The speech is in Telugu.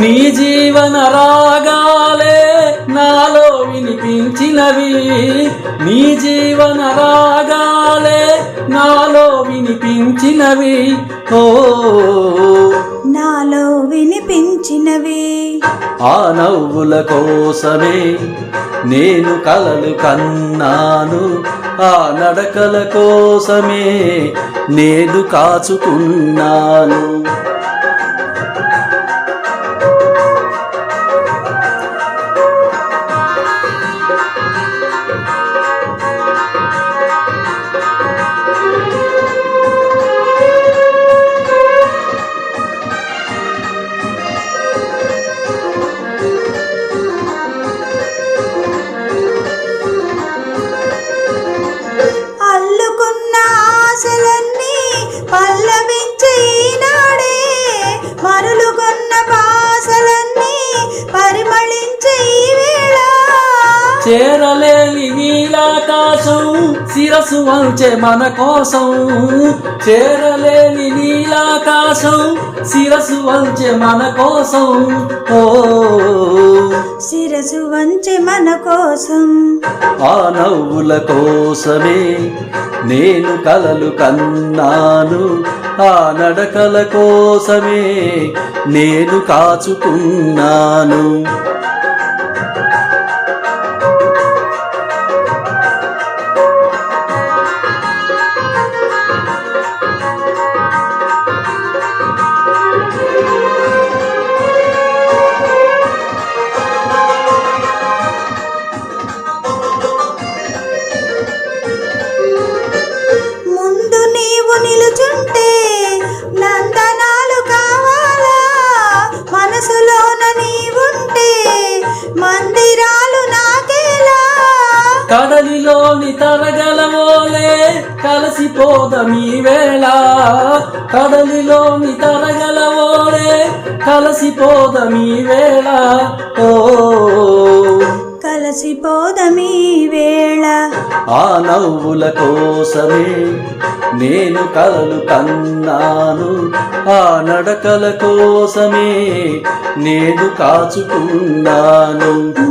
నీ జీవన రాగాలే నాలో వినిపించినవి నీ జీవన రాగాలే నాలో వినిపించినవి. ఓ నాలో వినిపించినవి. ఆ నవ్వుల కోసమే నేను కలలు కన్నాను. ఆ నడకల కోసమే నేను కాచుకున్నాను. చేరలేని నీలాకాశం శిరసు వంచే మన కోసం. చేరలేని నీలాకాశం శిరసు వంచే మన కోసం. ఓ శిరసు వంచె మన కోసం. ఆ నవ్వుల కోసమే నేను కలలు కన్నాను. ఆ నడకల కోసమే నేను కాచుకున్నాను. కడలిలోని తరగలవోలే కలసిపోదమీ వేళ. కడలిలోని తరగలవోలే కలసిపోదమీ వేళ. ఓ కలసిపోదమీ వేళ. ఆ నవ్వుల కోసమే నేను కలలు కన్నాను. ఆ నడకల కోసమే నేను కాచుకున్నాను.